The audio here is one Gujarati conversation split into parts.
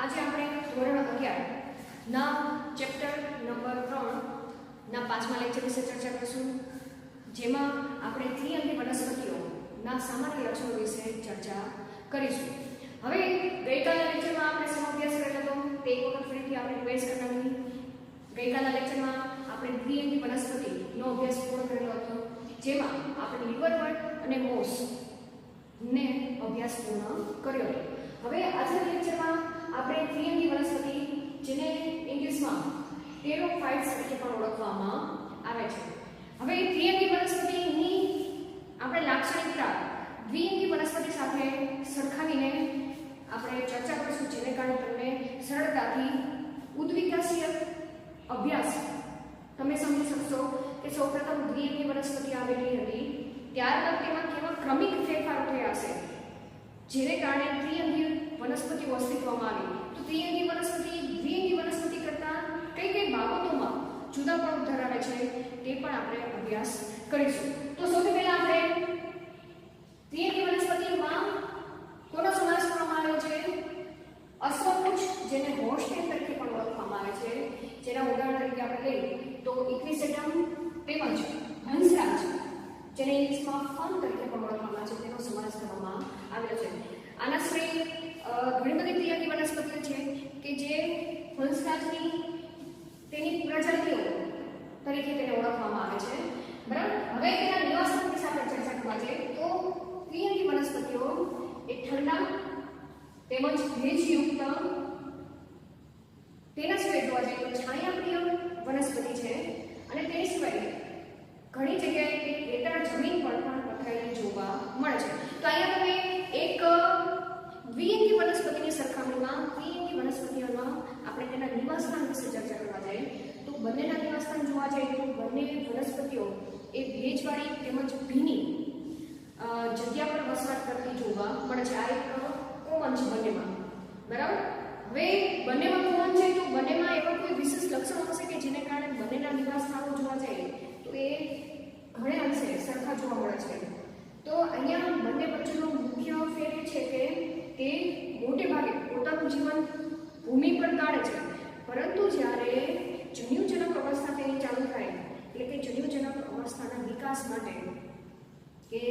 આજે આપણે ધોરણ અગિયાર, ના ચેપ્ટર નંબર ત્રણ, ના, પાંચમા લેક્ચર વિશે ચર્ચા કરીશું, જેમાં આપણે ત્રિઅંગી વનસ્પતિઓના સામાન્ય લક્ષણો વિશે ચર્ચા કરીશું. હવે ગઈકાલના લેક્ચરમાં આપણે શેનો અભ્યાસ કરેલો હતો? તે એક વખત ફરીથી આપણે રિવાઇઝ કરવાની ગઈકાલના લેક્ચરમાં આપણે દ્વિઅંગી વનસ્પતિનો અભ્યાસ પૂર્ણ કરેલો હતો, જેમાં આપણે લીવરવર્ટ અને મોસ ને અભ્યાસ પૂર્ણ કર્યો હતો. હવે આજના લેક્ચરમાં આપણે ત્રિઅંગી વનસ્પતિ જેને ઇંગ્લિશમાં ટેરોફાઇટ્સ તરીકે પણ ઓળખવામાં આવે છે. હવે ત્રિઅંગી વનસ્પતિની આપણે લાક્ષણિકતા દ્વિઅંગી વનસ્પતિ સાથે સરખાવીને આપણે ચર્ચા કરીશું, જેને કારણે તમને સરળતાથી ઉદ્વિકાસીય અભ્યાસ તમે સમજી શકશો કે સૌપ્રથમ દ્વિઅંગી વનસ્પતિ આવેલી હતી, ત્યારબાદ તેમાં કેવા ક્રમિક ફેરફારો થયા હશે, જેને કારણે ત્રિઅંગી વનસ્પતિઓ અસ્તિત્વમાં આવી. તો ત્રિઅંગી વનસ્પતિ દ્વિઅંગી વનસ્પતિ કરતાં કઈ કઈ બાબતોમાં જુદા પણ ધરાવે છે તે પણ આપણે અભ્યાસ કરીશું. તો સૌથી પહેલા આપણે ત્રિઅંગી વનસ્પતિમાં કોનો સમાવેશ કરવામાં આવ્યો છે? અશ્વપુચ્છ જેને હોસ્ટેલ તરીકે પણ ઓળખવામાં આવે છે. જેના ઉદાહરણ તરીકે આપણે લઈએ તો ઇક્વિસેટમ તેમજ હંસરાજ જેને ઇંગ્લિશમાં ફન તરીકે પણ ઓળખવામાં આવે છે. તેનો સમાવેશ કરવામાં આવ્યો છે. આના શ્રેય અ, ઘણી બધી ત્રિઅંગી વનસ્પતિઓ છે કે જે હંસરાજની તેની પ્રજાતિઓ તરીકે તેને ઓળખવામાં આવે છે. બરાબર? હવે તેના વિશે આપણે ચર્ચા કરવા જઈએ તો ત્રિઅંગી વનસ્પતિઓ એ ઠંડા તેમજ ભેજયુક્ત તેના સિવાય જોવા જઈએ તો છાયાપ્રિય વનસ્પતિ છે. અને તેની સિવાય ઘણી જગ્યાએ રેતાળ જમીન પર પણ પથરાયેલી જોવા મળે છે. તો અહીંયા તમે એક દ્વિઅંગી વનસ્પતિની સરખામણીમાં ત્રિઅંગી વનસ્પતિઓમાં આપણે તેના નિવાસસ્થાન વિશે ચર્ચા કરવા જઈએ તો બંનેના નિવાસસ્થાન જોવા જઈએ તો બંને વનસ્પતિઓ એ ભેજવાળી તેમજ ભીની જગ્યા પર વસવાટ કરતી જોવા મળે છે. આ એક કોમન છે બંનેમાં. બરાબર? હવે બંનેમાં કોમન છે તો બંનેમાં એવા કોઈ વિશેષ લક્ષણો હશે કે જેને કારણે બંનેના નિવાસસ્થાનો જોવા જાય, તો એ ઘણે અંશે સરખા જોવા મળે છે. તો અહીંયા બંને વચ્ચેનો મુખ્ય ફેર છે કે તે મોટે ભાગે પોતાનું જીવન ભૂમિ પર કાઢે છે. પરંતુ જ્યારે જન્યુજનક અવસ્થા તેની ચાલુ થાય, એટલે કે જન્યુજનક અવસ્થાના વિકાસ માટે કે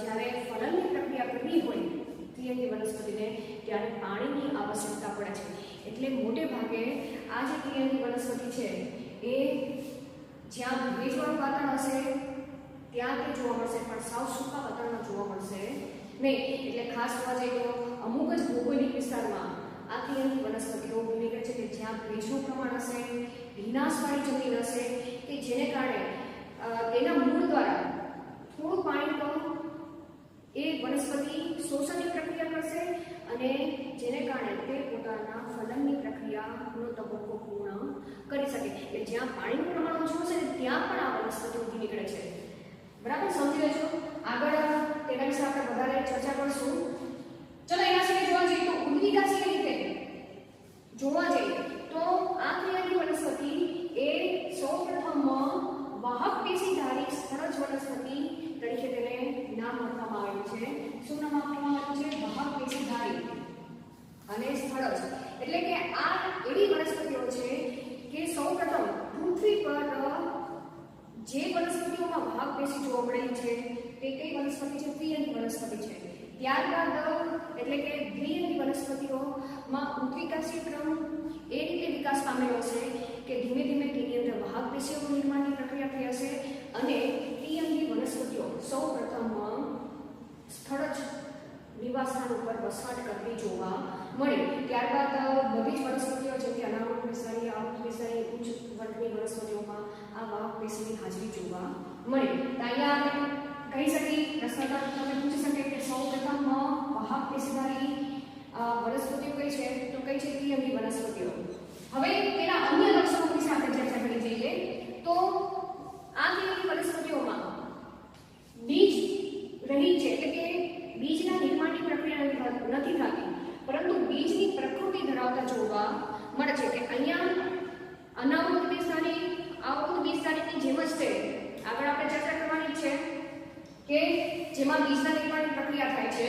જ્યારે ફલનની પ્રક્રિયા કરવી હોય ક્રિયાની વનસ્પતિને, ત્યારે પાણીની આવશ્યકતા પડે છે. એટલે મોટે ભાગે આ જે ક્રિયાની વનસ્પતિ છે, એ જ્યાં ભેજવાળું વાતાવરણ હશે, ત્યાં તે જોવા મળશે, પણ સાવ સૂકા વાતાવરણ જોવા મળશે નહીં, એટલે ખાસ જોવા જઈએ તો અમુક જ ભૌગોલિક વિસ્તારમાં આ ત્રિઅંગી વનસ્પતિઓ ભૂલી ગઈ છે કે જ્યાં ભેજનું પ્રમાણ હશે ભીનાશવાળી જમીન હશે, કે જેને કારણે તેના મૂળ દ્વારા થોડું પાણી પણ એ વનસ્પતિ શોષણની પ્રક્રિયા કરશે અને જેને કારણે તે પોતાના ફલનની પ્રક્રિયાનો તબક્કો પૂર્ણ કરી શકે. એટલે જ્યાં પાણીનું પ્રમાણ ઓછું હશે, ત્યાં પણ આ વનસ્પતિ ઊભી નીકળે છે. બરાબર? સમજી લેજો. આગળ તેના વિશે આપણે વધારે ચર્ચા કરશું. ચલો, એના સિવાય જોવા જઈએ તો ઉદ્વિકાસીય રીતે? જોવા જઈએ તો આ ક્રિયાની વનસ્પતિ એ સૌપ્રથમ વાહક પેશીધારી સરસ વનસ્પતિ તરીકે તેને નામ આપવામાં આવ્યું છે. શું નામ આપવામાં આવ્યું છે? વાહક પેશીધારી અને સ્થળજ એટલે કે આ એવી વનસ્પતિઓ છે કે સૌપ્રથમ પૃથ્વી પર જે વનસ્પતિઓમાં વાહક પેશી જોવા મળેલી છે તે કઈ વનસ્પતિ છે દ્વિઅંગી વનસ્પતિ છે. ત્યારબાદ એટલે કે દ્વિઅંગી વનસ્પતિઓમાં ઉદ્વિકાસી ક્રમ એ રીતે વિકાસ પામેલો છે કે ધીમે ધીમે તેની અંદર વાહક પેશીઓનું નિર્માણની પ્રક્રિયા થઈ હશે અને દ્વિઅંગી વનસ્પતિઓ સૌ પ્રથમ સ્થળ જ નિવાસસ્થાન ઉપર વસવાટ કરતી જોવા મળી. ત્યારબાદ બધી જ વનસ્પતિઓ જેમ કે અનાવરણ વિસરી આવૃત વિસરી ઉચ્ચ વર્ગની વનસ્પતિઓમાં આ વાહક પેશીની હાજરી જોવા મળી. અહીંયા કહી શકી પ્રશ્ન તમે પૂછી શકે કે સૌ પ્રથમ વાહક પેશીદારી વનસ્પતિઓ કઈ છે? તો કઈ છે દ્વિઅંગી વનસ્પતિઓ. હવે તેના અન્ય લક્ષણો વિશે આપણે ચર્ચા કરી જઈએ તો આ દ્વિઅંગી વનસ્પતિઓમાં બીજ રહી છે એટલે કે બીજના નિર્માણની પ્રક્રિયા નથી થા- નથી થતી પરંતુ બીજની પ્રકૃતિ ધરાવતા જોવા મળે છે કે અહીંયા અનાવૃત બીજધારી આવૃત બીજધારીની જેમ જ છે આગળ આપણે ચર્ચા કરવાની જ છે કે જેમાં બીજના નિર્માણની પ્રક્રિયા થાય છે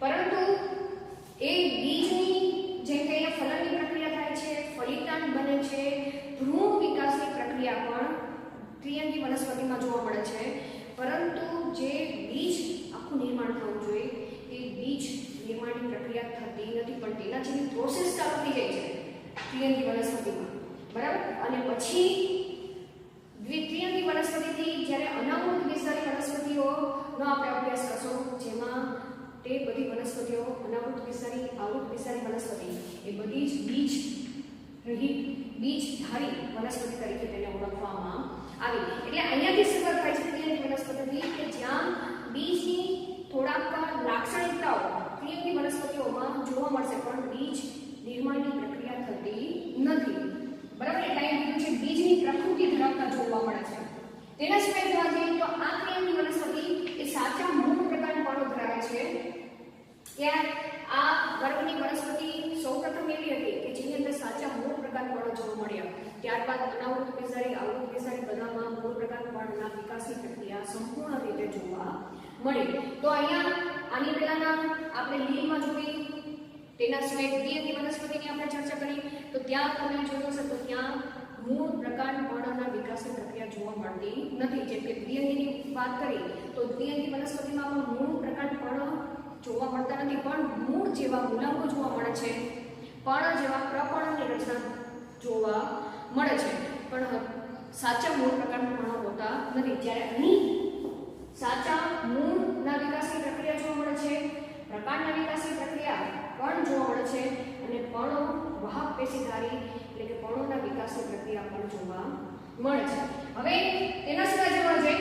પરંતુ એ બીજની ત્રિઅંગી વનસ્પતિમાં જોવા મળે છે પરંતુ જે બીજ આખું નિર્માણ થવું જોઈએ એ બીજ નિર્માણની પ્રક્રિયા થતી નથી પણ તેના જેવી પ્રોસેસ ચાલુ થઈ જાય છે ત્રિઅંગી વનસ્પતિમાં બરાબર અને પછી દ્વિત્રિઅંગી વનસ્પતિથી જ્યારે અનાવૃત વિસ્તારી વનસ્પતિઓનો આપણે અભ્યાસ કરશો જેમાં તે બધી વનસ્પતિઓ અનાવૃત વિસારી આવૃત વિસારી વનસ્પતિ. એ બધી જ બીજ રહિત બીજધારી વનસ્પતિ તરીકે તેને ઓળખવામાં આવી. એટલે અહીંયાથી શરૂઆત થાય છે ક્રિયાની વનસ્પતિથી, કે જ્યાં બીજની થોડાક લાક્ષણિકતાઓ ત્રિઅંગી વનસ્પતિઓમાં જોવા મળશે, પણ બીજ નિર્માણની પ્રક્રિયા થતી નથી. બરાબર? એટલે અહીં છે, બીજની પ્રકૃતિ ધરાવતા જોવા મળે છે. તેના સિવાય જોવા જઈએ તો આ ત્રિઅંગી વનસ્પતિ એ સાચા મૂળ પ્રકાર પણ ધરાવે છે ત્યાં આ ગર્ભની વનસ્પતિ સૌપ્રથમ એવી હતી કે જેની અંદર સાચા મૂળ પ્રકારના પળો જોવા મળ્યા. ત્યારબાદ અનાવૃત બેસારી આવૃત બેસારી બધામાં મૂળ પ્રકારના પળના વિકાસની પ્રક્રિયા સંપૂર્ણ રીતે જોવા મળી. તો અહીંયા આની પહેલાના આપણે લીલમાં જોઈ, તેના સિવાય દ્વિઅંગી વનસ્પતિની આપણે ચર્ચા કરી. તો ત્યાં તમે હશે તો ત્યાં મૂળ પ્રકાર પર્ણના વિકાસની પ્રક્રિયા જોવા મળતી નથી. જેમ કે દ્વિઅંગીની વાત કરી, તો દ્વિઅંગી વનસ્પતિમાં પણ મૂળ પ્રકાર પર્ણ જોવા મળતા નથી, પણ મૂળ જેવા મૂલાંગો જોવા મળે છે. પર્ણ જેવા પ્રપર્ણની રચના જોવા મળે છે. પણ સાચા મૂળ પ્રકારના પર્ણો હોતા નથી. જ્યારે અહીં સાચા મૂળના વિકાસની પ્રક્રિયા જોવા મળે છે, પ્રકારના વિકાસની પ્રક્રિયા પણ જોવા મળે છે, અને પર્ણો વાહક પેશીધારી એટલે કે પર્ણોના વિકાસની પ્રક્રિયા પણ જોવા મળે છે. હવે તેના સિવાય જોવા જઈએ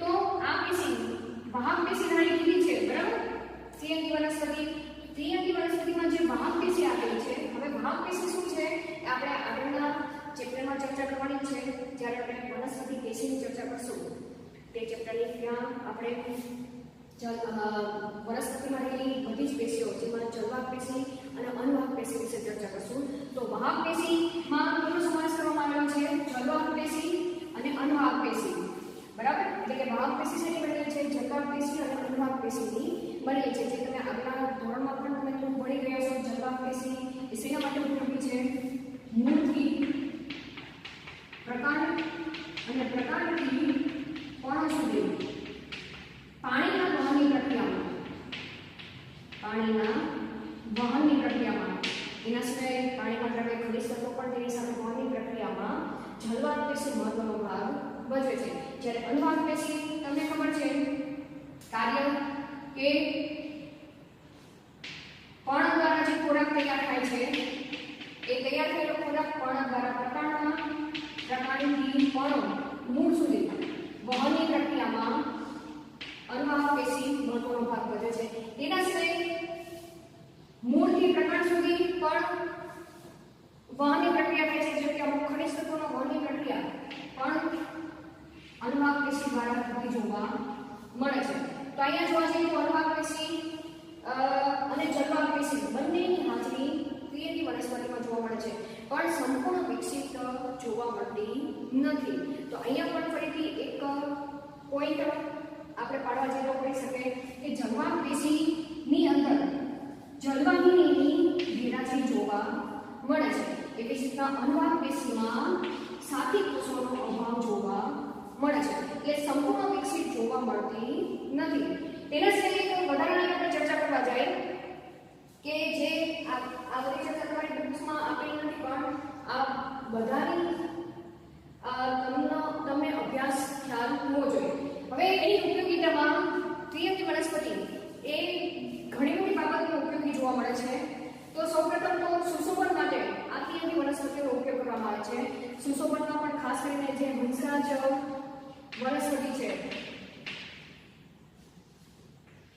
તો આ પેશી વાહક પેશીધારી કીધી છે, બરાબર? ત્રિઅંગી વનસ્પતિ ત્રિઅંગી વનસ્પતિમાં જે વાહક પેશી આપેલી છે હવે વાહક પેશી શું છે? આપણે આગળના ચેપ્ટરમાં ચર્ચા કરવાની છે જ્યારે આપણે વનસ્પતિ પેશીની ચર્ચા કરશું. તે ચેપ્ટરની ત્યાં આપણે જલ અ, વનસ્પતિમાં રહેલી બધી જ પેશીઓ જેમાં જળવાહક પેશી અને અનુવાહક પેશી વિશે ચર્ચા કરશું. તો વાહક પેશીમાં કેનો સમાવેશ કરવામાં આવેલો છે જળવાહક પેશી અને અનુવાહક પેશી. બરાબર? એટલે કે વાહક પેશી શેની બનેલી છે? જળવાહક પેશી અને અનુવાહક પેશીની. ધોરણમાં પણ તમે થોડું ભણી ગયા છો પેશી એ શેના માટે ઉપયોગી છે? મૂળથી પ્રકાંડ અને પ્રકાંડથી પણ સુધી. પાણીના વહનની પ્રક્રિયામાં. પાણીના વહનની પ્રક્રિયામાં. એના સિવાય પાણીમાં દ્રવ્ય ખનિજ તત્વો પણ તેની સાથે વહનની પ્રક્રિયામાં જલવાહક પેશી મહત્વનો ભાગ ભજવે છે. જ્યારે અનુવાદ પેશી, તમને ખબર છે, કાર્ય કે પર્ણ દ્વારા જે ખોરાક તૈયાર થાય છે, એ તૈયાર થયેલો ખોરાક પર્ણ દ્વારા પ્રકાંડમાં પ્રકાંડથી પર્ણો મૂળ સુધી વહનની પ્રક્રિયામાં અનુવાહક પેશી મહત્વનો ભાગ ભજવે છે. તેના સિવાય મૂળથી પ્રકાંડ સુધી પણ વહનની પ્રક્રિયા થાય છે જેમ કે અમુક ખનિજ તત્વોનો વહનની પ્રક્રિયા પણ અનુવાહક પેશી દ્વારા થતી જોવા મળે છે તો અહીંયા જોવા જઈએ તો અનુવાહક પેશી અ, અને જલવાહક પેશી બંનેની હાજરી ત્રિએકી વનસ્પતિમાં જોવા મળે છે પણ સંપૂર્ણ વિકસિત જોવા મળતી નથી. તો અહીંયા પણ ફરીથી એક પોઈન્ટ આપણે પાડવા જેવો કહી શકે કે જલવાહક પેશીની અંદર જન્માનની ગેરાજી જોવા મળે છે. એવી જ રીતના અનુવાદ પેશીમાં સાથી કોષોનો અભાવ જોવા મળે છે. એટલે સંપૂર્ણ વિકસિત જોવા મળતી નથી. તેના સિવાય વધારાની આપણે ચર્ચા કરવા જાય કે જે આ આ બધી ચર્ચા તમારી બુક્સમાં આપેલી નથી, પણ આ બધાની તમને અભ્યાસ ખ્યાલ હોવો જોઈએ હવે એની ઉપયોગિતામાં ત્રિઅંગી વનસ્પતિ એ ઘણી બધી બાબતનો ઉપયોગી જોવા મળે છે તો સૌપ્રથમ તો સુશોભન માટે આ ત્રિઅંગી વનસ્પતિનો ઉપયોગ કરવામાં આવે છે સુશોભનમાં પણ ખાસ કરીને જે હંસરાજ વનસ્પતિ છે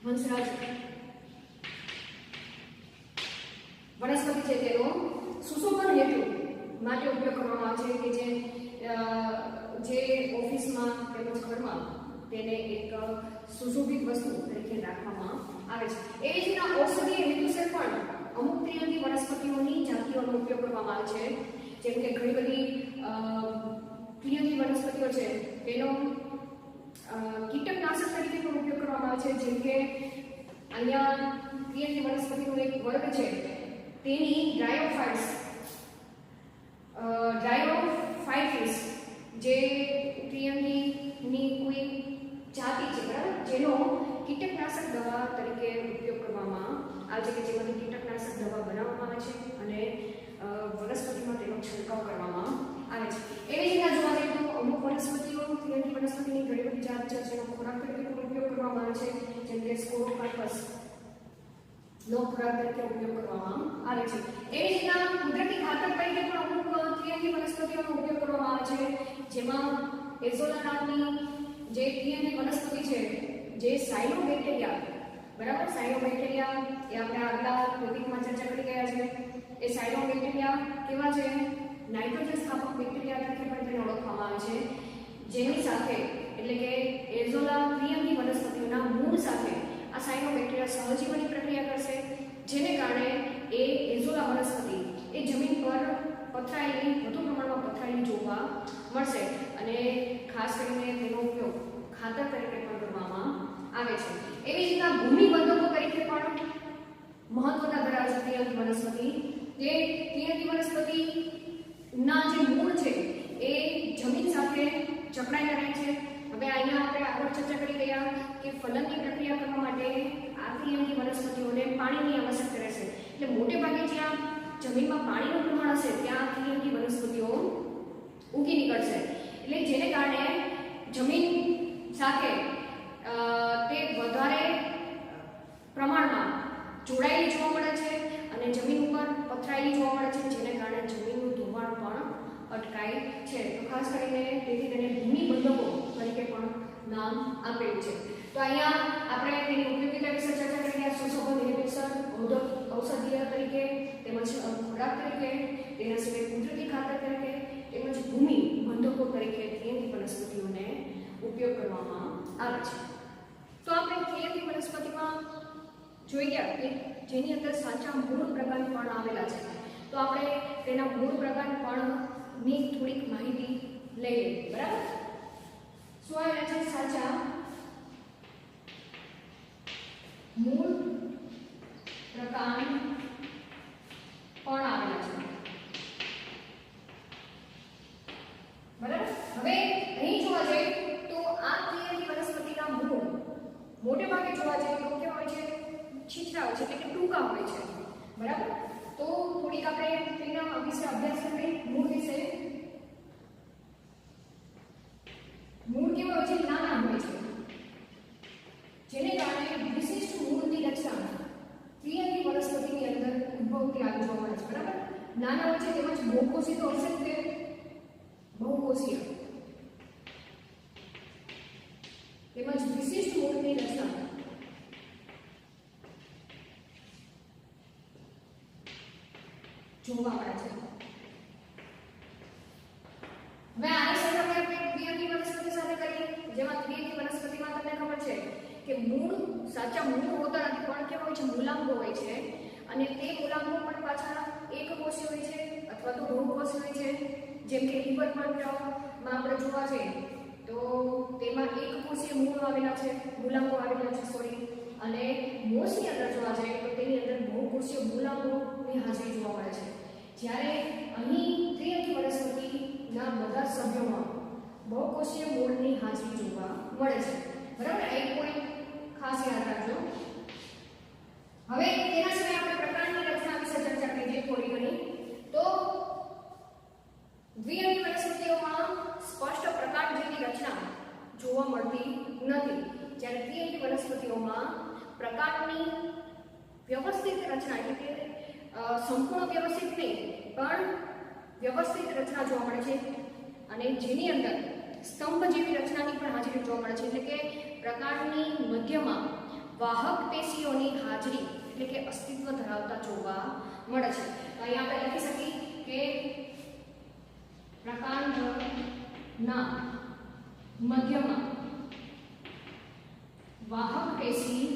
હંસરાજ વનસ્પતિ છે તેનો સુશોભન હેતુ માટે ઉપયોગ કરવામાં આવે છે કે જે અ, જે ઓફિસમાં તેમજ ઘરમાં તેને એક સુશોભિત વસ્તુ તરીકે રાખવામાં આવે છે એવી જ રીતના ઔષધીય હેતુસર પણ અમુક વનસ્પતિઓની જાતિઓનો ઉપયોગ કરવામાં આવે છે. જેમ કે ઘણી બધી ઉપયોગી વનસ્પતિઓ છે, તેનો કીટકનાશક તરીકે પણ ઉપયોગ કરવામાં આવે છે. જેમ કે અહીંયા ઉપયોગી વનસ્પતિનો એક વર્ગ છે, તેની ડ્રાયોફાઇટ્સ ડ્રાયોફાઇટિસ જે ત્રિઅંગીની કોઈ જાતિ છે, બરાબર? જેનો કીટકનાશક દવા તરીકે ઉપયોગ કરવામાં આવે છે, કે જેમાંથી કીટકનાશક દવા બનાવવામાં આવે છે અને વનસ્પતિમાં તેનો છંટકાવ કરવામાં આવે છે. એવી રીતના જોવા જઈએ તો અમુક વનસ્પતિઓ ત્રિઅંગી વનસ્પતિની ઘણી બધી જાત છે, જેનો ખોરાક તરીકે ઉપયોગ કરવામાં આવે છે. જેમ કે સ્કોરોકાર્પસ નો ખોરાક તરીકે ઉપયોગ કરવામાં આવે છે. એવી રીતના કુદરતી ખાતર તરીકે પણ અમુક ત્રિઅંગી વનસ્પતિઓનો ઉપયોગ કરવામાં આવે છે. જેમાં એઝોલા નામની જે ત્રિઅંગી વનસ્પતિ છે, જે સાયનોબેક્ટેરિયા બરાબર? સાયનોબેક્ટેરિયા એ આપણે આગલા ટોપિકમાં ચર્ચા કરી ગયા છે. એ સાયનોબેક્ટેરિયા કેવા છે? નાઇટ્રોજન સ્થાપક બેક્ટેરિયા તરીકે પણ તેને ઓળખવામાં આવે છે. જેની સાથે, એટલે કે એઝોલા પ્રિયમની વનસ્પતિઓના મૂળ સાથે આ સાયનોબેક્ટેરિયા સહજીવની પ્રક્રિયા કરશે, જેને કારણે એ એઝોલા વનસ્પતિ એ જમીન પર પથરાયેલી, વધુ પ્રમાણમાં પથરાયેલી જોવા મળશે અને ખાસ કરીને તેનો ઉપયોગ ખાતર તરીકે પણ કરવામાં આવે છે. એવી જ રીતના ભૂમિ બંધકો તરીકે પણ મહત્વતા ધરાવે છે ત્રિઅંગી વનસ્પતિ તે ત્રિઅંગી વનસ્પતિ ના જે મૂળ છે, એ જમીન સાથે જકડાયેલા રહે છે. હવે અહીંયા આપણે આગળ ચર્ચા કરી ગયા કે ફલનની પ્રક્રિયા કરવા માટે આ ત્રિઅંગી વનસ્પતિઓને પાણીની આવશ્યકતા રહેશે એટલે મોટે ભાગે જ્યાં જમીનમાં પાણીનું પ્રમાણ હશે, ત્યાં ત્રિઅંગી વનસ્પતિઓ ઉગી નીકળશે. એટલે જેને કારણે જમીન સાથે તે વધારે પ્રમાણમાં જોડાયેલી જોવા મળે છે અને જમીન ઉપર પથરાયેલી જોવા મળે છે, જેને કારણે જમીનનું ધોવાણ પણ અટકાય છે. તો ખાસ કરીને તેથી તેને ભૂમિ બંધકો તરીકે પણ નામ આપેલું છે. તો અહીંયા આપણે તેની ઉપયોગિતા વિશે ચર્ચા કરી રહ્યા સુશોભન ઇન્હિબિશન ઔષધીય તરીકે, તેમજ ખોરાક તરીકે તેના સિવાય કુદરતી ખાતર તરીકે, તેમજ ભૂમિ બંધકો તરીકે તેની વનસ્પતિઓને ઉપયોગ કરવામાં આવે છે. તો આપણે ત્રિયંગી વનસ્પતિમાં જોઈ ગયા કે જેની અંદર સાચા મૂળ પ્રકાર પણ આવેલા છે. તો આપણે તેના મૂળ પ્રકાર પણની થોડીક માહિતી લઈ લઈએ. બરાબર? શું આવેલા છે? સાચા મૂળ પ્રકાર પણ આવેલા છે. બરાબર? હવે અહીં જોવા જઈએ તો આ ત્રિયંગી વનસ્પતિના મૂળ મોટે ભાગે જોવા જઈએ તો કેવા હોય છે છીછરા હોય છે એટલે કે ટૂંકા હોય છે. બરાબર? તો થોડીક આપણે તેના વિશે અભ્યાસ કરીએ મૂળ વિશે મૂળ કેવા હોય છે નાના હોય છે જેને કારણે વિશિષ્ટ મૂળની રચના ત્રિયંગી વનસ્પતિની અંદર ઉદ્ભવતી આવી જોવા મળે છે બરાબર નાના હોય છે તેમજ બહુકોષી તો હશે જ તે બહુકોષીય તેમજ વિશિષ્ટ મૂળની રચના જોવા મળે છે હવે આની સાથે આપણે દ્વિઅંગી વનસ્પતિ સાથે કરીએ જેમાં દ્વિઅંગી વનસ્પતિમાં તમને ખબર છે કે મૂળ સાચા મૂળ હોતા નથી પણ કેવા હોય છે મૂલાંગો હોય છે અને તે મૂલાંગો પણ પાછા એકકોષી હોય છે અથવા તો બહુકોષી હોય છે જેમ કે લિવરમન્ટમાં આપણે જોવા જઈએ તો તેમાં એક કોષીય મૂળ આવેલા છે મૂલાંગો આવેલા છે સોરી અને મોસની અંદર જોવા જઈએ તો તેની અંદર બહુકોષીય મૂલાંગોની હાજરી જોવા મળે છે. જ્યારે અહીં ત્રિઅંગી વનસ્પતિના બધા સભ્યોમાં બહુકોષીય મૂળની હાજરી જોવા મળે છે. બરાબર? આ એક પોઈન્ટ ખાસ યાદ રાખજો. હવે તેના સિવાય આપણે પ્રકારની રચના વિશે ચર્ચા કરીએ થોડી ઘણી. તો દ્વિઅંગી વનસ્પતિઓમાં સ્પષ્ટ પ્રકાર જેવી રચના જોવા મળતી નથી. જ્યારે દ્વિઅંગી વનસ્પતિઓમાં પ્રકારની વ્યવસ્થિત રચના એટલે કે સંપૂર્ણ વ્યવસ્થિત નહીં, પણ વ્યવસ્થિત રચના જોવા મળે છે. અને જેની અંદર સ્તંભ જેવી રચનાની પણ હાજરી જોવા મળે છે. એટલે કે પ્રકારની મધ્યમાં વાહક પેશીઓની હાજરી, એટલે કે અસ્તિત્વ ધરાવતા જોવા મળે છે. અહીંયા આપણે લખી શકીએ કે પ્રકાંડના મધ્યમાં વાહક પેશી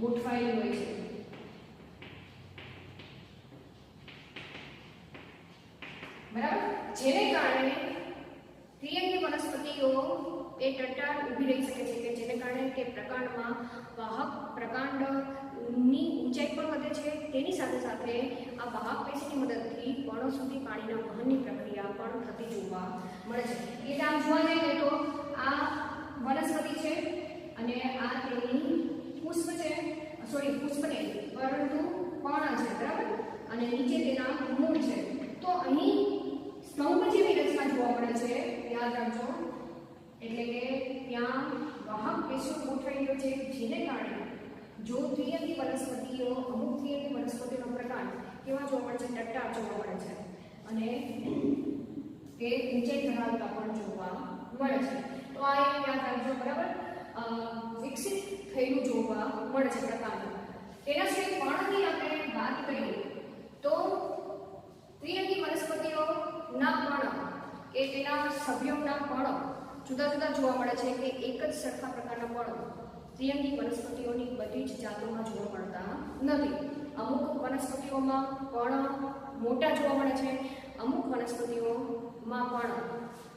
ગોઠવાયેલી હોય છે બરાબર જેને કારણે ત્રિઅંગી વનસ્પતિઓ એ ટટ્ટાર ઊભી રહી શકે છે કે જેને કારણે તે પ્રકાંડમાં વાહક પ્રકાંડની ઊંચાઈ પણ વધે છે. તેની સાથે સાથે આ વાહક પેશીની મદદથી પર્ણો સુધી પાણીના વહનની પ્રક્રિયા પણ થતી જોવા મળે છે. એટલે આમ જોવા જઈએ તો આ વનસ્પતિ છે અને આ તેની પુષ્પ છે. સોરી, પુષ્પ નહીં, પરંતુ પર્ણ છે, બરાબર? અને નીચે તેના મૂળ છે. તો અહીં સ્તંભ જેવી રચના જોવા મળે છે. યાદ રાખજો. એટલે કે ત્યાં વાહક પેશો ગોઠવાયેલો છે, જેને કારણે જો દ્વિઅંગી વનસ્પતિઓ અમુક દ્વિઅંગી વનસ્પતિનો પ્રકાર કેવા જોવા મળે છે ટટ્ટાર જોવા મળે છે. અને તે ઊંચાઈ ધરાવતા પણ જોવા મળે છે. તો આ એક યાદ રાખજો, બરાબર? વિકસિત થયેલું જોવા મળે છે પ્રકારનું તેના સિવાય પર્ણની આપણે વાત કરીએ, તો ત્રિયંગી વનસ્પતિઓના પર્ણ કે તેના સભ્યોના પર્ણ જુદા જુદા જોવા મળે છે કે એક જ સરખા પ્રકારના પર્ણ દ્વિઅંગી વનસ્પતિઓની બધી જ જાતોમાં જોવા મળતા નથી. અમુક વનસ્પતિઓમાં પર્ણ મોટા જોવા મળે છે, અમુક વનસ્પતિઓમાં પણ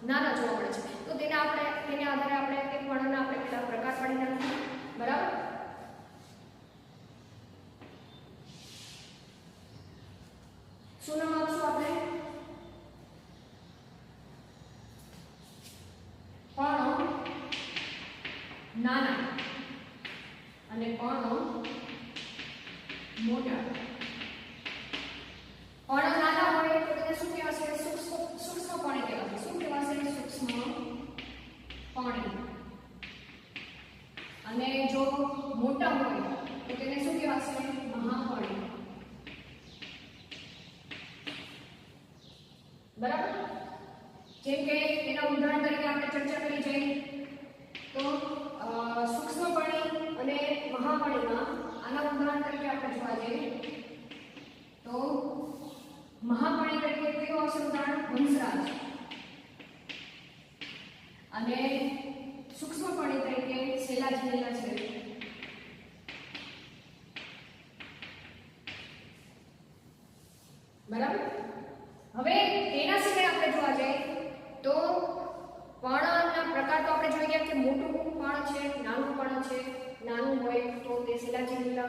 નાના જોવા મળે છે. તો તેને આપણે, તેને આધારે આપણે તે પર્ણના આપણે કેટલા પ્રકાર પાડી નાખીએ? બરાબર? શું નામ આપશું આપણે પર્ણો નાના અને પર્ણો મોટા. પર્ણો નાના હોય તો તેને શું કહેવાશે? સૂક્ષ્મ સૂક્ષ્મ પાણી કહેવાશે. શું કહેવાશે? સૂક્ષ્મ પાણી. અને જો મોટા હોય તો તેને શું કહેવાશે? મહાપાણી. બરાબર? જેમ કે એના ઉદાહરણ તરીકે આપણે ચર્ચા કરી છે તો સૂક્ષ્મ અને મહાપાણીમાં આના ઉદાહરણ તરીકે આપણે જોવા જઈએ. તો, મહાપાણી તરીકે કયું આવશે ઉદાહરણ? હંસરાજ. અને સૂક્ષ્મ પાણી તરીકે છેલ્લા લીલા છે. બરાબર? હવે તેના સિવાય આપણે જોવા જઈએ તો પર્ણના પ્રકાર તો આપણે જોઈ ગયા કે મોટું પણ છે, નાનું પણ છે, નાનું હોય તો તે શિલાજીલા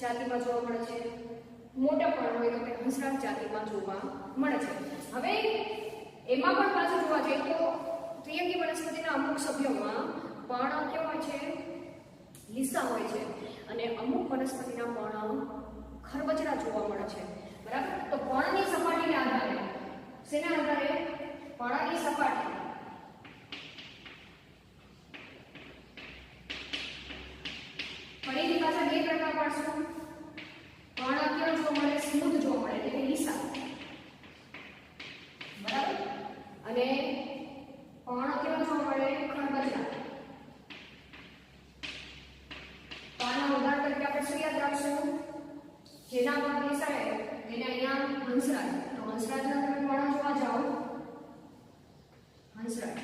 જાતિમાં જોવા મળે છે. મોટા પણ હોય તો તે હંસરાજ જાતિમાં જોવા મળે છે. હવે એમાં પણ પાછું જોવા જઈએ તો ત્રિયંગી વનસ્પતિના અમુક સભ્યોમાં પણ કેવા હોય છે? લીસા હોય છે. અને અમુક વનસ્પતિના પર્ણ ખરબચડા જોવા મળે છે. બરાબર? તો પર્ણની સપાટીને આધારે શેના આધારે? પર્ણની સપાટી. ફરીથી પાછા બે પ્રકાર પાડશું પર્ણ કેવો જોવા મળે સ્મૂથ જોવા મળે, એટલે કે લીસા બરાબર? અને પર્ણ કેવો જોવા મળે? ખરબચડા તો આના ઉદાહરણ તરીકે આપણે શું યાદ રાખશું? જેના પર નિશાળે એને અહીંયા હંસરાજ. તો હંસરાજના તમે પર્ણ જોવા જાઓ? હંસરાજ.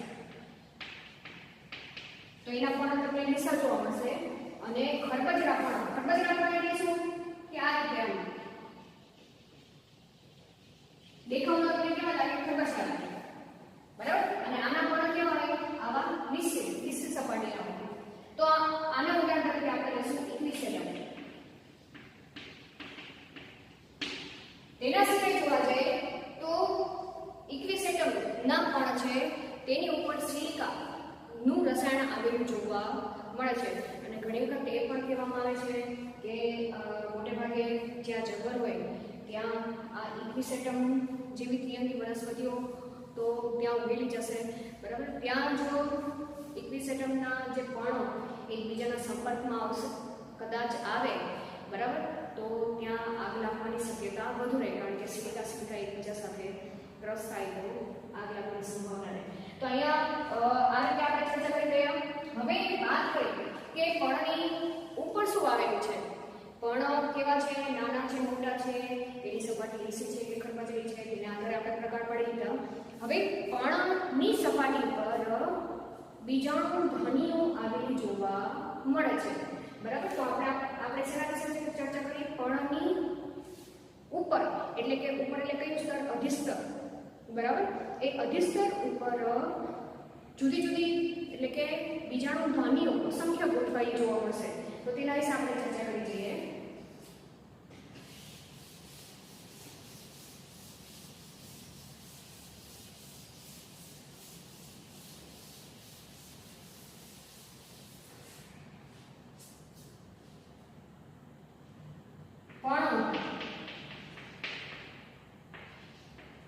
તો એના પણ તમને નિશા જોવા મળશે. અને ખરબચડા પણ ખરબચડા પણ એટલે શું? કે આ રીતે આમ દેખાવમાં તમને કેવા લાગે? ખરબચડા લાગે બરાબર? અને આના પણ કેવા હોય? આવા નિશ્ચિત નિશ્ચિત સપાટીના હોય. તો આના ઉદાહરણ તરીકે આપણે લઈશું. ઇક્વિસેલમ તેના સિવાય જોવા જઈએ તો ઇક્વિસેટમ ના પણ છે. તેની ઉપર સિલિકા નું રસાયણ આવેલું જોવા મળે છે. ઘણી વખત એ પણ કહેવામાં આવે છે કે મોટે ભાગે જ્યાં જંગલ હોય, ત્યાં આ ઇક્વિસેટમ જેવી ત્રિયંગી વનસ્પતિઓ તો ત્યાં ઉગેલી જશે. બરાબર? ત્યાં જો ઇક્વિસેટમના જે પર્ણો એકબીજાના સંપર્કમાં આવશે, કદાચ આવે, બરાબર? તો ત્યાં આગ લાગવાની શક્યતા વધુ રહે, કારણ કે સિલિકા સિલિકા એકબીજા સાથે ક્રસ થાય તો આગ લાગવાની સંભાવના રહે. તો અહીંયા આ રીતે આપણે ચર્ચા કરી ગયા હવે વાત કરીએ. કે પણની ઉપર શું આવેલું છે? પણ કેવા છે? નાના છે, મોટા છે? એની સપાટી લીસી છે, કે ખરબચડી છે? તેના આધારે આપણે પ્રકાર પડી દીધા. હવે પણની સપાટી પર બીજાણુ ધ્વનિઓ આવેલી જોવા મળે છે. બરાબર? તો આપણે આપણે શેના વિશે ચર્ચા કરી પણની ઉપર. એટલે કે ઉપર એટલે કયું સ્તર? અધિસ્તર. બરાબર? એ અધિસ્તર ઉપર જુદી જુદી એટલે કે બીજાણુ ધ્વનિઓ અસંખ્ય ગોઠવાઈ જોવા મળશે. તો તેના વિશે આપણે ચર્ચા કરી જઈએ.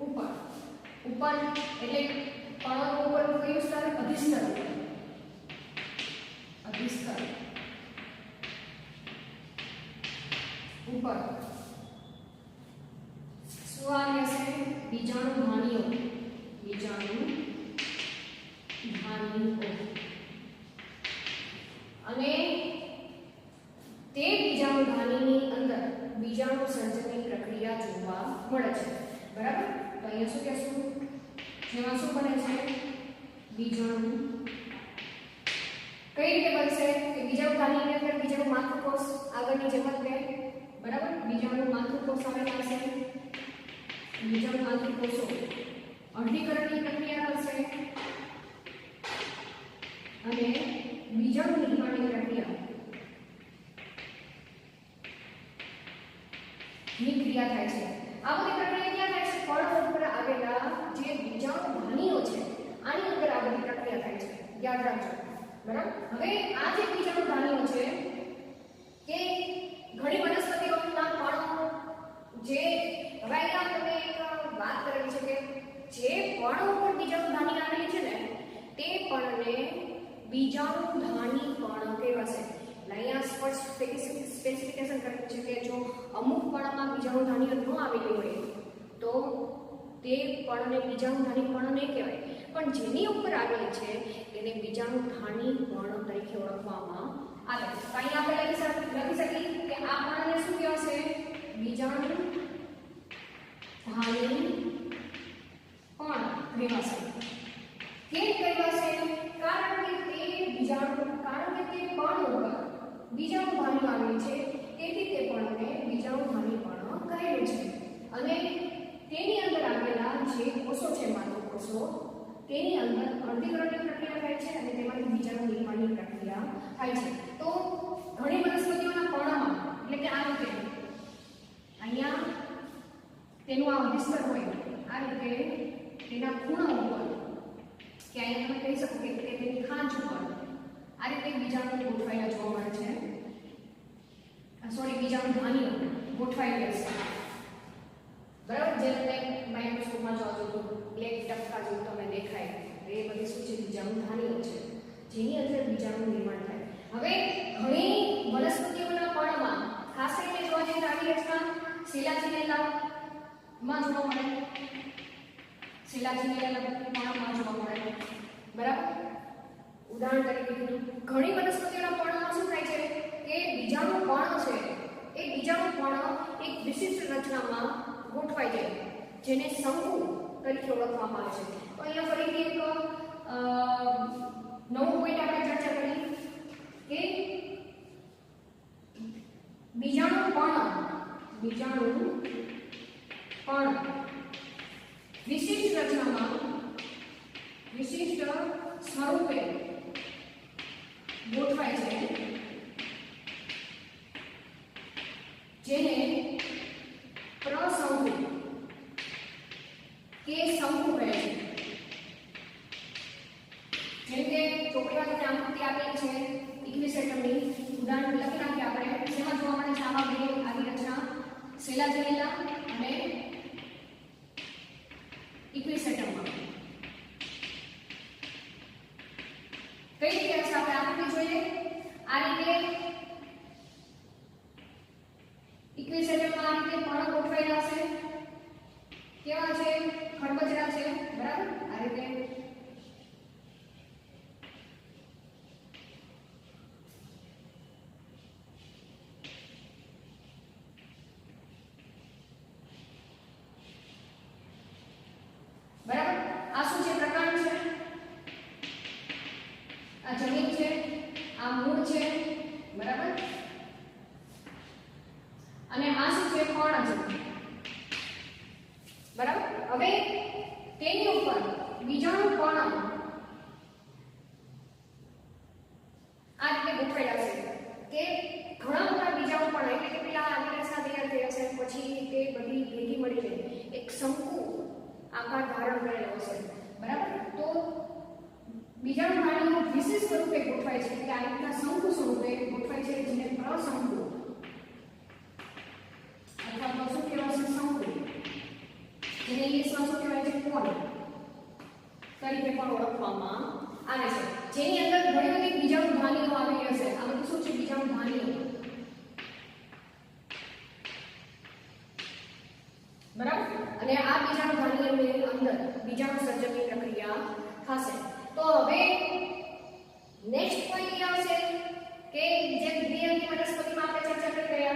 ઉપર. ઉપર, એટલે કયું સ્તર અધિસ્તર અધિસ્તર ઉપર શું આવે છે બીજાણુ ધાનીઓ બીજાણુ ધાનીઓ અને તે બીજાણુ ધાનીની અંદર બીજાણુ સર્જનની પ્રક્રિયા જોવા મળે છે બરાબર તો અહીંયા શું કહેશું જેમાં શું બને છે બીજાણુ કઈ રીતે બનશે કે બીજાણુ ધાનીની અંદર બીજાણુ માતૃકોષ આગળની જેમ જ રહે બરાબર બીજાણુ માતૃકોષ આવેલા હશે બીજાણુ કોષો અર્ધીકરણની પ્રક્રિયા કરશે. અને બીજાણુ નિર્માણની પ્રક્રિયા ની ક્રિયા થાય છે આ બધી પ્રક્રિયા ક્યાં થાય છે ફળ ઉપર આવેલા જે બીજાણુ ધાનીઓ છે આની અંદર આ બધી પ્રક્રિયા થાય છે યાદ રાખજો બરાબર હવે આ જે બીજાણુ ધાનીઓ છે કે ઘણી વનસ્પતિઓના પર્ણો જે હવે અહીંયા તમે એક વાત કરેલી છે કે જે પર્ણ ઉપર બીજાણુ ધાની આવેલી છે ને તે પર્ણને બીજાણુ ધાની પર્ણ કહેવાશે એટલે અહીંયા સ્પષ્ટ સ્પેસિફિકેશન કરેલું છે કે જો અમુક પર્ણમાં બીજાણુ ધાનીઓ ન આવેલી હોય તો તે પર્ણને બીજાણુ ધાની પર્ણ નહીં કહેવાય પણ જેની ઉપર આવેલી છે તેને બીજાણુ ધાની પર્ણ તરીકે ઓળખવામાં આવે તો અહીંયા આપણે લખી શક- લખી શકીએ કે આ પર્ણને શું કહેવાશે બીજાણુ ધાની પણ કહેવાશે કેમ કહેવાશે કારણ કે તે બીજાણુ કારણ કે તે પર્ણ ઉપર બીજાણુ ધાની આવેલી છે તેથી તે પર્ણને બીજાણુ ધાની પર્ણ કહેલું છે અને તેની અંદર આવેલા જે કોષો છે માનવ કોષો તેની અંદર અર્ધીકરણની પ્રક્રિયા થાય છે અને તેમાંથી બીજાણુ નિર્માણની પ્રક્રિયા થાય છે તો ઘણી વનસ્પતિઓના પર્ણમાં એટલે આ રીતે. અહીંયા તેનું આ અધિસ્તર હોય. આ રીતે તેના ખૂણા ઉપર કે અહીંયા તમે કહી શકો કે તેની ખાંચ ઉપર આ રીતે બીજાણુ ગોઠવાયેલા જોવા મળે છે. સોરી બીજાણુ ધાનીઓ ગોઠવાયેલા છે બરાબર? જે તમે માઇક્રોસ્કોપમાં જોવા તો બ્લેક ટપકા જેવું તમને દેખાય. એ બધી શું છે બીજાણુ ધાનીઓ છે જેની અંદર બીજાણુ નિર્માણ થાય હવે ઘણી વનસ્પતિઓના પર્ણમાં ખાસ કરીને જોવા જઈએ તો આવી રચના શિલાજીનેલામાં જોવા મળે. શિલાજીનેલા પર્ણમાં જોવા મળે. બરાબર? ઉદાહરણ તરીકે કીધું ઘણી વનસ્પતિઓના પર્ણમાં શું થાય છે? કે બીજાનું પર્ણ છે, એ બીજાનું પર્ણ એક વિશિષ્ટ રચનામાં ગોઠવાઈ જાય જેને શંકુ તરીકે ઓળખવામાં આવે છે. તો અહીંયા ફરીથી એક નવો પોઈન્ટ આપણે ચર્ચા કરી કે બીજાનું પર્ણ બીજાણુ પર્ણ વિશિષ્ટ રચનામાં વિશિષ્ટ સ્વરૂપે ગોઠવાય છે, જેને પ્રસંગ કે શંકુ કહે છે. જેમ કે ચોપડીમાં તમને આકૃતિ આપેલી છે ઇક્વિસેટમની ઉદાહરણ લખી નાખીએ આપણે. જેમાં જોવા મળે છે આવા બે આવી રચના. શિલાજિનેલા અને અને માસી છે, કોણ છે બરાબર? હવે તેની ઉપર બીજાનું કોણ આ રીતે ગોઠવેલા છે. કે ઘણા બધા બીજાણુ પણ એટલે કે પેલા આવી રચના તૈયાર થયા છે, પછી તે બધી ભેગી મળી જાય એક શંકુ આકાર ધારણ કરેલો છે. બરાબર? તો બીજાનું પ્રાણીઓ વિશેષ સ્વરૂપે ગોઠવાય છે કે આ રીતના શંકુ સ્વરૂપે ગોઠવાય છે, જેને પ્રશંકુ નેક્સ્ટ પોઈન્ટ એ આવશે કે જે દ્વિઅંગી વનસ્પતિમાં આપણે ચર્ચા કરી રહ્યા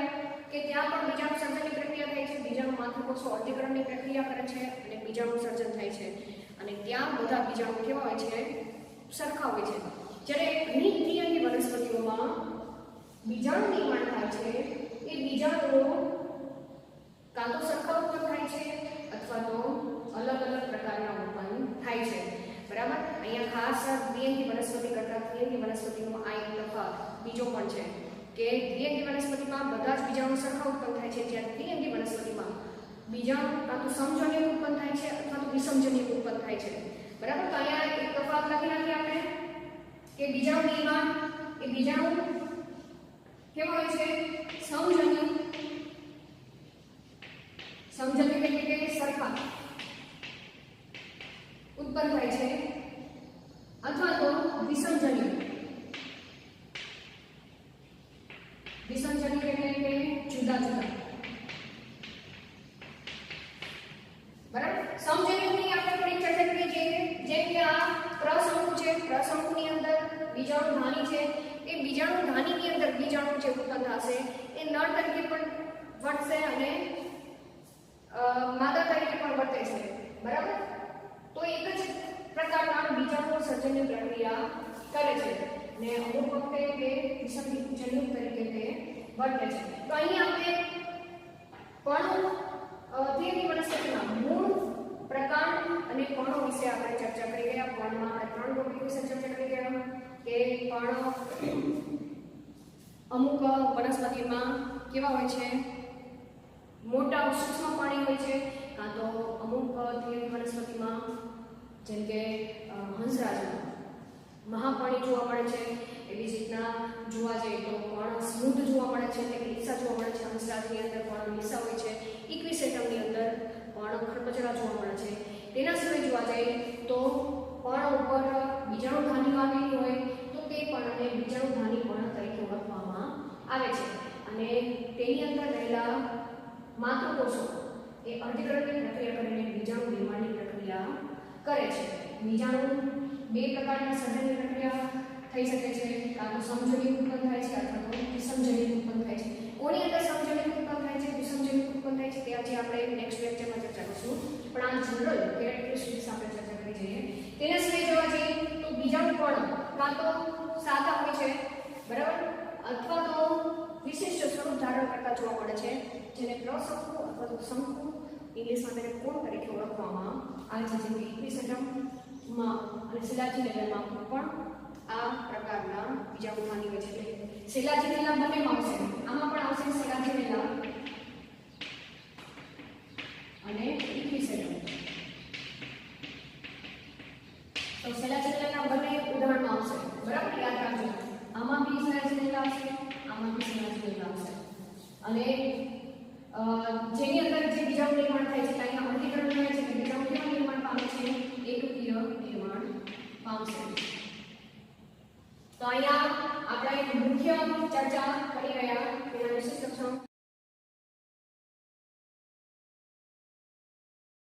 કે ત્યાં પણ બીજાણુ સર્જનની પ્રક્રિયા થાય છે બીજાણુ માતૃકોષો અર્ધીકરણની પ્રક્રિયા કરે છે અને બીજાણુ સર્જન થાય છે. અને ત્યાં બધા બીજાણુ કેવા હોય છે? સરખા હોય છે. જ્યારે ઘણી દ્વિઅંગી વનસ્પતિઓમાં બીજાણુ નિર્માણ થાય છે, એ બીજાણુઓ કાં તો સરખા ઉત્પન્ન થાય છે અથવા તો અલગ અલગ પ્રકારના ઉત્પન્ન થાય છે. બરાબર? અહીંયા ખાસ દ્વિઅંગી વનસ્પતિ કરતાં દ્વિઅંગી વનસ્પતિનો આ એક તફાવત. બીજો પણ છે કે દ્વિઅંગી વનસ્પતિમાં બધા જ બીજાણુ સરખા ઉત્પન્ન થાય છે જ્યારે દ્વિઅંગી વનસ્પતિમાં બીજાણુ કાં તો સમજન્ય ઉત્પન્ન થાય છે અથવા તો વિષમજન્ય ઉત્પન્ન થાય છે. બરાબર? તો અહીંયા એક તફાવત લખી નાખીએ આપણે કે બીજાણુ નિર્માણ એ બીજાણુ કેવા હોય છે? સમજન્ય સમજન્ય એટલે કે સરખા ઉત્પન્ન થાય છે અથવા તો વિસર્જન્ય વિસર્જન્ય એટલે કે જુદા જુદા બરાબર સમજન્યની આપણે થોડી ચર્ચા કરીએ છીએ જેમ કે આ પ્રશંકુ છે પ્રશંકુની અંદર બીજાણુ ધાની છે એ બીજાણુ ધાનીની અંદર બીજાણુ જે ઉત્પન્ન થશે એ નર તરીકે પણ વર્તશે અને અ, માદા તરીકે પણ વર્તે છે બરાબર તો એક જ પ્રકારના બીજાણુ સર્જનની પ્રક્રિયા કરે છે ને અમુક વખતે તે વિષમજન્યુ તરીકે તે વર્તે છે તો અહીં આપણે પણ ધ્યેયની વનસ્પતિના મૂળ પ્રકાર અને કણો વિશે આપણે ચર્ચા કરી ગયા પર્ણમાં આપણે ત્રણ ટોપિક વિશે ચર્ચા કરી ગયા કે પર્ણ અમુક વનસ્પતિમાં કેવા હોય છે? મોટા સૂક્ષ્મ પાણી હોય છે, કાં તો અમુક વનસ્પતિમાં, જેમ કે હંસરાજમાં મહાપાણી જોવા મળે છે, એવી જ રીતના જોવા જઈએ તો પણ સ્મૂથ જોવા મળે છે એટલે લીસા જોવા મળે છે, હંસરાજની અંદર પણ લીસા હોય છે, ઇક્વિસેટમની અંદર પણ ખરપચડા જોવા મળે છે. તેના સિવાય જોવા જઈએ તો પણ ઉપર બીજાણુ ધાની આવેલી હોય, તો તે પર્ણને બીજાણુ ધાની પર્ણ તરીકે ઓળખવામાં આવે છે. અને તેની અંદર રહેલા માતૃકોષો એ અર્ધીકરણની પ્રક્રિયા કરીને બીજાણુ નિર્માણની પ્રક્રિયા કરે છે. બીજાણુ બે પ્રકારના સર્જનની પ્રક્રિયા થઈ શકે છે, કાં તો સમજણી ઉત્પન્ન થાય છે અથવા તો વિષમજનિક ઉત્પન્ન થાય છે. કોની અંદર સમજણી ઉત્પન્ન થાય છે વિષમજનિક ઉત્પન્ન થાય છે, તે આજે આપણે નેક્સ્ટ લેક્ચરમાં ચર્ચા કરીશું. પણ આ જનરલ કેરેક્ટરિસ્ટિક્સ આપણે ચર્ચા કરી જઈએ. તેના સિવાય જોવા જઈએ તો બીજાણુ પણ કાં તો સાદા હોય છે, બરાબર? અથવા તો વિશિષ્ટ સ્વરૂપ ધારણ કરતા જોવા મળે છે, જેને પ્રશંકુ અથવા તો શંકુ ઇંગ્લિશમાં તેને કોણ તરીકે ઓળખવામાં આવે છે? જેમ કે ઇક્વિસેટમમાં અને શિલાજી લેવલમાં પણ આ પ્રકારના બીજા ઉદાહરણો હોય છે શિલાજી લેલા બંનેમાં આવશે આમાં પણ આવશે શિલાજી લેલા અને ઇક્વિસેટમ તો શિલાજી લેલા બંને ઉદાહરણમાં આવશે. બરાબર? યાદ રાખજો. આમાં બી શિલાજી લેલા આવશે. અને જેની અંદર જે બીજાણુ નિર્માણ થાય છે ત્યાં અહીંયા થાય છે કે નિર્માણ પામે છે એકકીય નિર્માણ પામશે. તો અહીંયા આપણે મુખ્ય ચર્ચા કરી રહ્યા